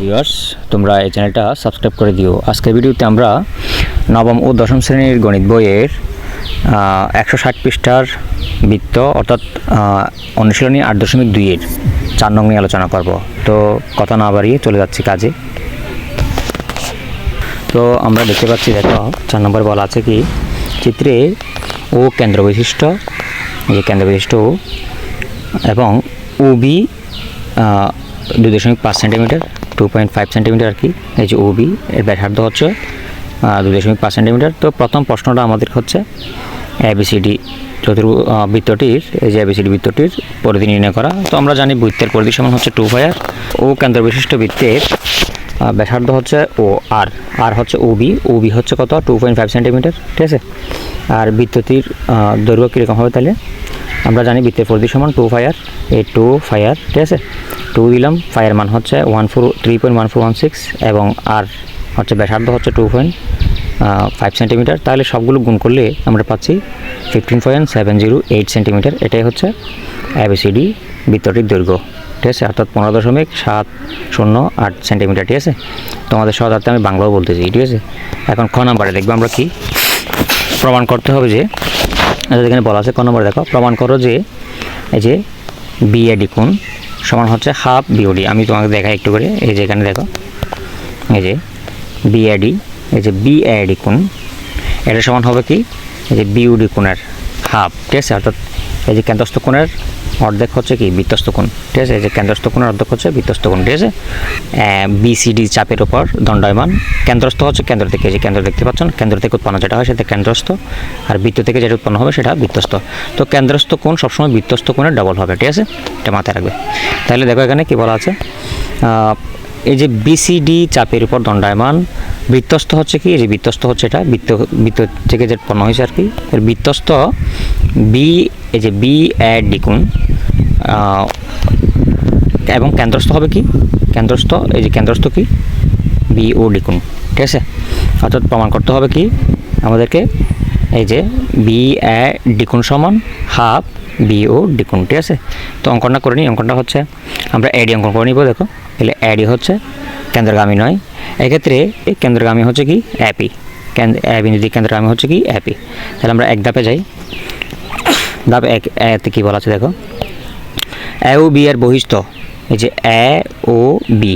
Viewers, তোমরা এই চ্যানেলটা সাবস্ক্রাইব করে দিও। আজকের ভিডিওতে আমরা নবম ও দশম শ্রেণির গণিত বইয়ের একশো ষাট পৃষ্ঠার বৃত্ত অর্থাৎ অনুশীলনী আট দশমিক দুইয়ের চার নং নিয়ে আলোচনা করব। তো কথা না বাড়িয়ে চলে যাচ্ছি কাজে। তো আমরা দেখতে পাচ্ছি, দেখো, চার নম্বর বলা আছে কি, চিত্রে ও কেন্দ্র বৈশিষ্ট্য এই যে কেন্দ্র বৈশিষ্ট্য ও, এবং ওবি দুই দশমিক পাঁচ centimetre. Two point five centimetre আর কি, এই যে ওবি এর ব্যাসার্ধ হচ্ছে দুই দশমিক পাঁচ সেন্টিমিটার তো প্রথম প্রশ্নটা আমাদের হচ্ছে এবিসিডি চতুর বৃত্তটির, এই যে এবিসিডি বৃত্তটির পরিধি নির্ণয় করা। তো আমরা জানি বৃত্তের পরিধি সমান হচ্ছে টু ফায়ার ও কেন্দ্র বিশিষ্ট বৃত্তের ব্যাসার্ধ হচ্ছে ও আর আর হচ্ছে ওবি ওবি হচ্ছে কত? টু পয়েন্ট ফাইভ সেন্টিমিটার ঠিক আছে? আর বৃত্তটির দৈর্ঘ্য কীরকম হবে তাহলে? আমরা জানি বৃত্তের পরিধি সমান টু ফায়ার এই টু ফায়ার ঠিক আছে? টু দিলাম ফায়ার মান হচ্ছে one four three point one four one six এবং আর হচ্ছে ব্যাসার্ধ হচ্ছে টু পয়েন্ট ফাইভ সেন্টিমিটার তাহলে সবগুলো গুণ করলে আমরা পাচ্ছি fifteen point seven zero eight centimetre এটাই হচ্ছে অ্যাবিসিডি বৃত্তটির দৈর্ঘ্য, ঠিক আছে? অর্থাৎ পনেরো দশমিক সাত শূন্য আট সেন্টিমিটার, ঠিক আছে? তোমাদের সহায়তার্থে আমি বাংলাও বলতেছি, ঠিক আছে? এখন খ নাম্বারে দেখব আমরা কি? প্রমাণ করতে হবে যে এখানে বলা আছে ক নম্বরে দেখো, প্রমাণ করো যে, এই যে বিএডি কোণ সমান হচ্ছে হাফ বিওডি আমি তোমাকে দেখাই একটু করে, এই যে এখানে দেখো, এই যে বিএডি এই যে বিএডি কোণ, এটা সমান হবে কি? এই যে বিউডি কোণের হাফ, ঠিক আছে? অর্থাৎ এই যে কেন্দ্রস্থ কোণের অর্ধেক হচ্ছে কি বৃত্তস্থ কোণ, ঠিক আছে? এই যে কেন্দ্রস্থ কোণের অর্ধেক হচ্ছে বৃত্তস্থ কোণ, ঠিক আছে? বিসিডি চাপের উপর দণ্ডায়মান। কেন্দ্রস্থ হচ্ছে কেন্দ্র থেকে যে কেন্দ্র দেখতে পাচ্ছেন, কেন্দ্র থেকে উৎপন্ন যেটা হয় সেটা কেন্দ্রস্থ, আর বৃত্ত থেকে যেটা উৎপন্ন হবে সেটা বৃত্তস্থ তো কেন্দ্রস্থ কোণ সবসময় বৃত্তস্থ কোণের ডবল হবে, ঠিক আছে? এটা মাথায় রাখবে। তাহলে দেখো এখানে কি বলা আছে? এই যে বিসিডি চাপের উপর দণ্ডায়মান বৃত্তস্থ হচ্ছে কি? এই যে বৃত্তস্থ হচ্ছে এটা, বৃত্ত বৃত্ত থেকে যে পণ্য হয়েছে আর কি। বৃত্তস্থ বি এই যে বি অ্যাড ডিকুন এবং কেন্দ্রস্থ হবে কি? কেন্দ্রস্থ, এই যে কেন্দ্রস্থ কি? বি ও ডিকুন ঠিক আছে? অর্থাৎ প্রমাণ করতে হবে কি? আমাদেরকে এই যে বি এ ডিকুন সমান হাফ বি ও ডিকুন ঠিক আছে? তো অঙ্কনটা করে নিই, অঙ্কনটা হচ্ছে আমরা এডি অঙ্কন করে নিব, দেখো। তাহলে এডি হচ্ছে কেন্দ্রগামী নয়। এক্ষেত্রে কেন্দ্রগামী হচ্ছে কি অ্যাপি কেন্দ্র বিন্দু কেন্দ্রগামী হচ্ছে কি অ্যাপি তাহলে আমরা এক ধাপে যাই। ধাপ এক, এতে কী বলা আছে দেখো। এ ও বি এর বহিস্থ এই যে এ ও বি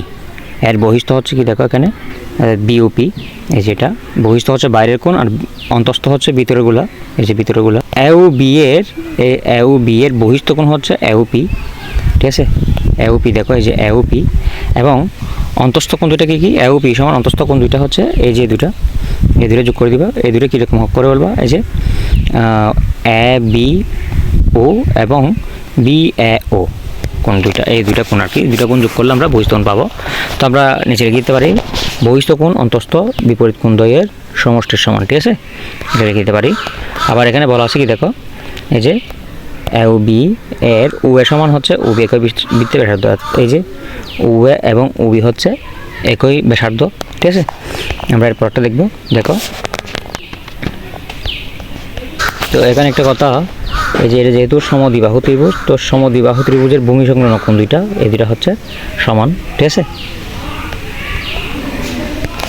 এর বহিস্থ হচ্ছে কি দেখো এখানে বিওপি এই যেটা বহিস্থ হচ্ছে বাইরের কোণ আর অন্তস্থ হচ্ছে ভিতরেগুলা এই যে ভিতরেগুলা এ ও বি এর এ ও বি এর বহিস্থ কোণ হচ্ছে এওপি ঠিক আছে? এওপি দেখো এই যে এওপি এবং অন্তস্থ কোণ দুইটা কি কি? এওপি সমান অন্তস্থ দুইটা হচ্ছে এই যে দুটা। এই দুটো যোগ করে দিবা। এই দুটো কীরকম করে বলবা? এই যে এ বি ও এবং বি এ ও কোন দুইটা এই দুইটা কোণ আর কি। দুইটা কোণ যোগ করলে আমরা বহিস্থ কোণ পাবো। তো আমরা নিচে লিখে দিতে পারি বহিস্থ কোণ অন্তস্থ, বিপরীত কোণ দ্বয়ের সমষ্টির সমান, ঠিক আছে? এটা লিখে দিতে পারি। আবার এখানে বলা আছে কি, দেখো, এই যে এ ও বি এর উ এ সমান হচ্ছে উ বি একই বৃত্ত- বৃত্তের ব্যাসার্ধ। এই যে উ এ এবং উ বি হচ্ছে একই ব্যাসার্ধ। ঠিক আছে? আমরা এর পরটা দেখব। দেখো। তো এখানে একটা কথা, এই যে এটা যেহেতু সমদ্বিবাহু ত্রিভুজ, তো সমদ্বিবাহু ত্রিভুজের ভূমি সংলগ্ন কোণ দুইটা, এই দুইটা হচ্ছে সমান। ঠিক আছে?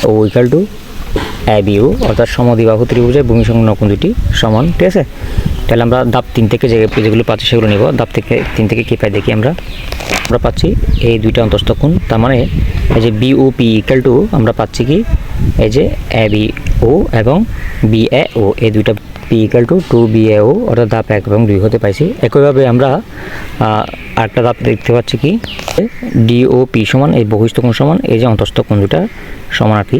ও ইকাল টু এ বিউ অর্থাৎ সমদ্বিবাহু ত্রিভুজের ভূমি সংলগ্ন কোণ দুটি সমান। ঠিক আছে? তাহলে আমরা দাপ তিন থেকে যে যেগুলো পাচ্ছি সেগুলো নেব। দাপ থেকে তিন থেকে কী পাই দেখি আমরা। আমরা পাচ্ছি এই দুইটা অন্তস্থ কোণ। তার মানে এই যে B O P equal to আমরা পাচ্ছি কি? এই যে এ বি ও এবং বি এ ও এই দুইটা P equal to two B A O অর্থাৎ ধাপ এক এবং দুই হতে পাইছি। একইভাবে আমরা আরেকটা ধাপ দেখতে পাচ্ছি কি? ডি ও পি সমান, এই বহিস্থ কোণ সমান, এই যে অন্তস্থ কোণ দুটা সমান আর কি।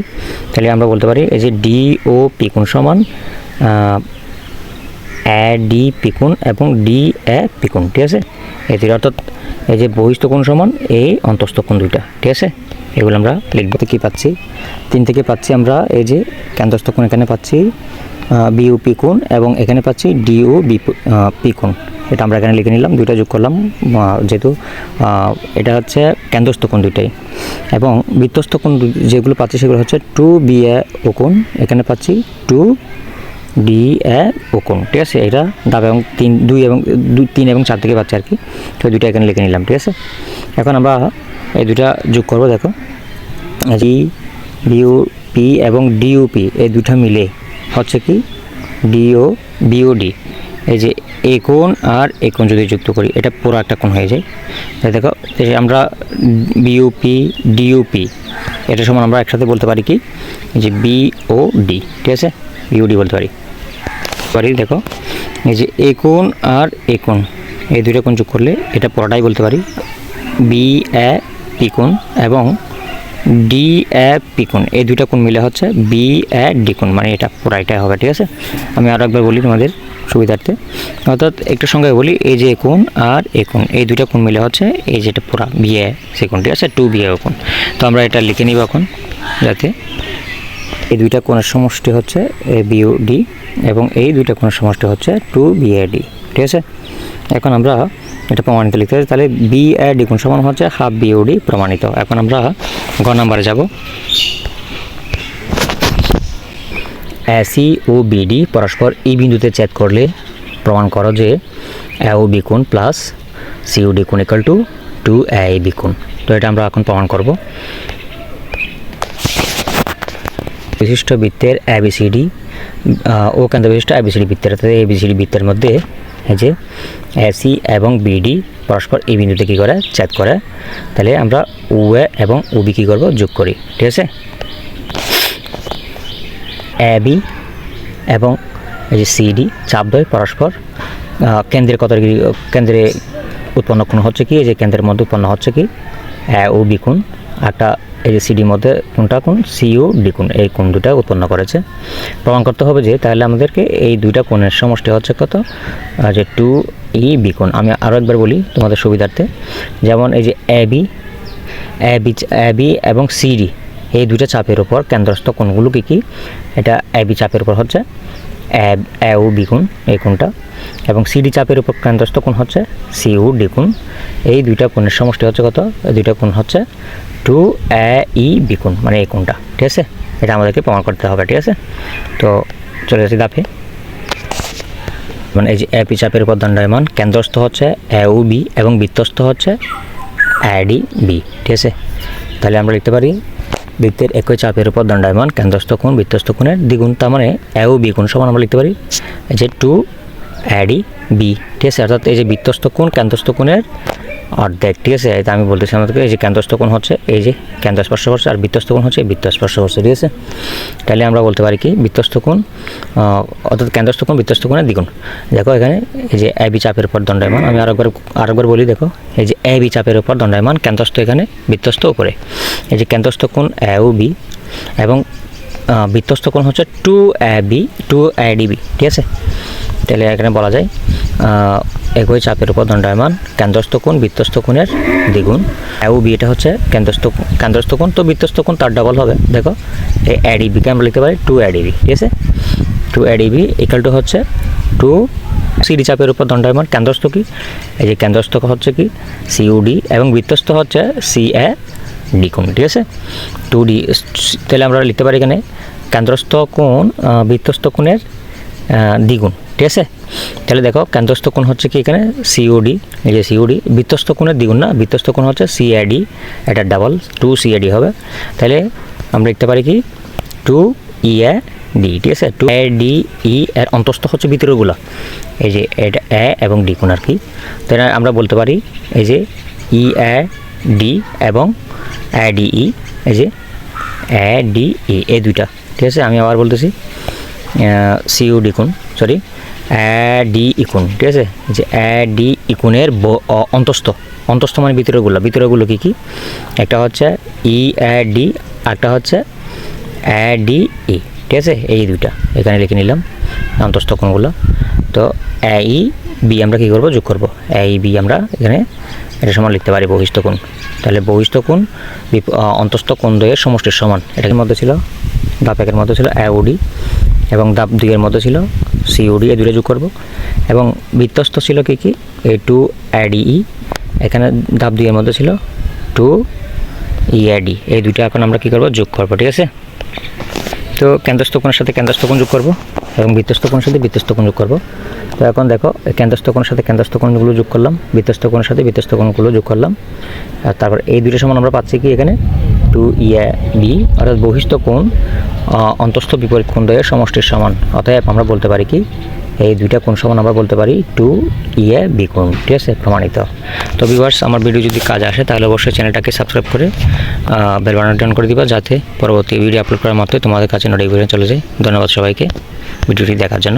তাহলে আমরা বলতে পারি এই যে ডি ও পি কোণ সমান এ, ডি, পিকুন এবং ডি, এ, পিকুন, ঠিক আছে? এই অর্থাৎ এই যে বহিস্থ কোণ সমান, এই অন্তস্থ কোণ দুইটা, ঠিক আছে? এগুলো আমরা লিখব। কী পাচ্ছি? তিন থেকে পাচ্ছি আমরা এই যে কেন্দ্রস্থ কোণ এখানে পাচ্ছি বিউ পিকুন এবং এখানে পাচ্ছি ডিও বি পিকুন। এটা আমরা এখানে লিখে নিলাম, দুইটা যোগ করলাম যেহেতু এটা হচ্ছে কেন্দ্রস্থ কোণ দুইটাই। এবং বৃত্তস্থ কোণ যেগুলো পাচ্ছি সেগুলো হচ্ছে টু বি এ ও কোণ, এখানে পাচ্ছি টু ডি এ কোণ ঠিক আছে? এটা দাব এবং তিন, দুই এবং, দুই, তিন এবং চার থেকে পাচ্ছি আর কি। তো দুইটা এখানে লিখে নিলাম, ঠিক আছে? এখন আমরা এই দুইটা যোগ করব, দেখো। জি বিউ পি এবং ডিউপি এই দুটো মিলে হচ্ছে কি? ডিও বিওডি এই যে এ আর এ যদি যুক্ত করি, এটা পুরো একটা কোণ হয়ে যায়। দেখো আমরা বিউপি ডিউপি এটা সমান আমরা একসাথে বলতে পারি কি? যে বিও ডি ঠিক আছে? বিওডি বলতে পারি। পারি, দেখো। এই যে এ আর এ এই দুইটা কোণ যোগ করলে এটা পুরোটাই বলতে পারি। বি, এ, পি কোণ এবং ডি, এ, পি কোণ, এই দুইটা কোণ মিলে হচ্ছে বি, এ, ডি কোণ মানে এটা পুরাইটাই হবে, ঠিক আছে? আমি আরও একবার বলি তোমাদের সুবিধার্থে। অর্থাৎ একটু সঙ্গে বলি এই যে কোণ আর এ এই দুইটা কোণ মিলে হচ্ছে এই যেটা পুরা বি, এ ঠিক আছে? টু বি, এ কোণ। তো আমরা এটা লিখে নিব এখন, যাতে এই দুইটা কোণের সমষ্টি হচ্ছে এ বিউ ডি এবং এই দুইটা কোণের সমষ্টি হচ্ছে টু বি এ ডি, ঠিক আছে? এখন আমরা এটা প্রমাণিত লিখতে পারি তাহলে বি এ ডি কোণ সমান হচ্ছে হাফ বিওডি প্রমাণিত। এখন আমরা ঘ নাম্বারে যাব। এসি ও বিডি পরস্পর এই বিন্দুতে ছেদ করলে প্রমাণ করো যে এ ও বি কোণ প্লাস সিওডি কোণ equal to two A B কোণ। তো এটা আমরা এখন প্রমাণ করব। বিশিষ্ট বৃত্তের এবিসিডি ও কেন্দ্র বিশিষ্ট এবিসিডি বৃত্তের, অর্থাৎ এবিসিডি বৃত্তের মধ্যে এই যে এসি এবং বিডি পরস্পর এই বিন্দুতে কী করে? ছেদ করে। তাহলে আমরা ও এ এবং ওবি কী করব? যোগ করি। ঠিক আছে? এ বি এবং এই যে সিডি চাপ দ্বয় পরস্পর কেন্দ্রের কত কেন্দ্রে উৎপন্ন কোণ হচ্ছে কি? এই যে কেন্দ্রের মধ্যে উৎপন্ন হচ্ছে কি? ও কোণ। একটা এই যে সিডির মধ্যে কোনটা কোন? সিও ডি কোণ এই কোণ দুটা উৎপন্ন করেছে। প্রমাণ করতে হবে যে তাহলে আমাদেরকে এই দুইটা কোণের সমষ্টি হচ্ছে কত? যে টু ই বি কোণ। আমি আরও একবার বলি তোমাদের সুবিধার্থে। যেমন এই যে A B A B A B এবং সিডি এই দুইটা চাপের উপর কেন্দ্রস্থ কোণগুলো কী কী? এটা এ বি চাপের উপর হচ্ছে। এ এ ও বি কোণ এই কোণটা এবং সিডি চাপের উপর কেন্দ্রস্থ কোণ হচ্ছে সি ও ডি কোণ এই দুইটা কোণের সমষ্টি হচ্ছে কত? দুইটা কোণ হচ্ছে টু এ ই বি কোণ মানে এই কোণটা, ঠিক আছে? এটা আমাদেরকে প্রমাণ করতে হবে, ঠিক আছে? তো চলে যাচ্ছি দাপে মানে এই যে এপি চাপের উপর দণ্ডায়মান, কেন্দ্রস্থ হচ্ছে এ ও বি এবং বৃত্তস্থ হচ্ছে অ্যাডি বি, ঠিক আছে? তাহলে আমরা লিখতে পারি বৃত্তের একই চাপের উপর দণ্ডায়মান, কেন্দ্রস্থ কোণ বৃত্তস্থ কোণের দ্বিগুণ, তার মানে এ ও বি কোণ সমান আমরা লিখতে পারি। যে টু অ্যাডি বি ঠিক আছে? অর্থাৎ এই যে বৃত্তস্থ কোণ, কেন্দ্রস্থ কোণের অর্ধেক ঠিক আছে? এটা আমি বলতেছি আমাদেরকে এই যে কোণ হচ্ছে এই যে কেন্দ্র স্পর্শ করছে আর কোণ হচ্ছে বৃত্ত স্পর্শ করছে ঠিক আছে? তাহলে আমরা বলতে পারি কি? কোণ অর্থাৎ কেন্দ্রস্থ কোণ বৃত্তস্থ কোণের দ্বিগুণ। দেখো এখানে এই যে এ বি চাপের উপর দণ্ডায়মান আমি আরেকবার আরেকবার বলি দেখো এই যে এ বি চাপের উপর দণ্ডায়মান কেন্দ্রস্থ এখানে বৃত্তস্থ উপরে। এই যে কোণ এ ও বি এবং আহ, বৃত্তস্থ কোণ হচ্ছে two A B two A ঠিক আছে? তাহলে এখানে বলা যায়। একই চাপের উপর দণ্ডায়মান কেন্দ্রস্থ কোণ বৃত্তস্থ কোণের দ্বিগুণ। এও বি এটা হচ্ছে কেন্দ্রস্থ কেন্দ্রস্থ কোণ তো বৃত্তস্থ কোণ, তার ডবল হবে। দেখো এই এডিবিকে আমরা লিখতে পারি টু এডিবি ঠিক আছে? টু এডিবি ইকাল টু হচ্ছে টু সিডি চাপের উপর দণ্ডায়মান কেন্দ্রস্থ কি? এই যে কেন্দ্রস্থ হচ্ছে কি? সিউডি এবং বৃত্তস্থ হচ্ছে সি এ ডি ঠিক আছে? টু ডি তাহলে আমরা লিখতে পারি এখানে কেন্দ্রস্থ কোণ বৃত্তস্থ কোণের দ্বিগুণ। ঠিক আছে? তাহলে দেখো, কেন্দ্রস্থ কোণ হচ্ছে কি এখানে? সিওডি এই যে সিওডি বৃত্তস্থ কোণের দ্বিগুণ না? বৃত্তস্থ কোণ হচ্ছে সিআইডি এটা ডাবল টু সিআইডি হবে। তাহলে আমরা লিখতে পারি কি? টু ই এ ডি ঠিক আছে? টু এ ডি ই এর অন্তস্থ হচ্ছে ভিতরেগুলো এই যে এটা এ এবং ডি কোণ আর কি। তাহলে আমরা বলতে পারি, এই যে ই এ ডি এবং এ ডি ই এই যে এ ডি ই এই দুইটা। ঠিক আছে? আমি আবার বলতেছি। সিউ ডিকুন সরি ডি ইকুন ঠিক আছে? যে ডি ইকুনের অন্তস্থ। অন্তস্থ মানে ভিতরেগুলো ভিতরেগুলো কী কী? একটা হচ্ছে ই ডি একটা হচ্ছে ডি ই ঠিক আছে? এই দুইটা। এখানে লিখে নিলাম অন্তস্থ কোণগুলো। তো ই বি আমরা কী করব? যোগ করব। এ ই বি আমরা এখানে এটা সমান লিখতে পারি, বহিস্থ কোণ। তাহলে বহিস্থ কোণ অন্তস্থ কোণ দ্বয়ের সমষ্টির সমান। এটার মধ্যে ছিল দাপ মধ্যে ছিল অ্যাওডি এবং দাপ দুইয়ের মধ্যে ছিল। সি সিওডি এ দুটো যোগ করব। এবং বৃত্তস্থ ছিল কি কি? এ টু অ্যাডিই এখানে দাপ দুইয়ের মধ্যে ছিল টু ইএডি এই দুইটা এখন আমরা কী করব? যোগ করব, ঠিক আছে? তো কেন্দ্রস্থ কোণের সাথে কেন্দ্রস্থ যোগ করব এবং বৃত্তস্থ কোণের সাথে বৃত্তস্থ যোগ করব। তো এখন দেখো কেন্দ্রস্থ কোণের সাথে কেন্দ্রস্থ কোণগুলো যোগ করলাম বৃত্তস্থ কোণের সাথে বৃত্তস্থ কোণগুলো যোগ করলাম। আর তারপর এই দুইটা সমান আমরা পাচ্ছি কি এখানে? টু ইয়ে বি অর্থাৎ বহিস্থ কোণ অন্তস্থ বিপরীত কোণ দ্বয়ের সমষ্টির সমান। অতএব আমরা বলতে পারি কি, এই দুইটা কোণ সমান আমরা বলতে পারি টু ইয়ে বি কোণ ঠিক আছে, প্রমাণিত। তো ভিউয়ার্স আমার ভিডিও যদি কাজ আসে, তাহলে অবশ্যই চ্যানেলটাকে সাবস্ক্রাইব করে বেল বাটন টান করে দিবা, যাতে পরবর্তী ভিডিও আপলোড করার মাত্রই তোমাদের কাছে নোটিফিকেশন চলে যায়। ধন্যবাদ সবাইকে, ভিডিওটি দেখার জন্য।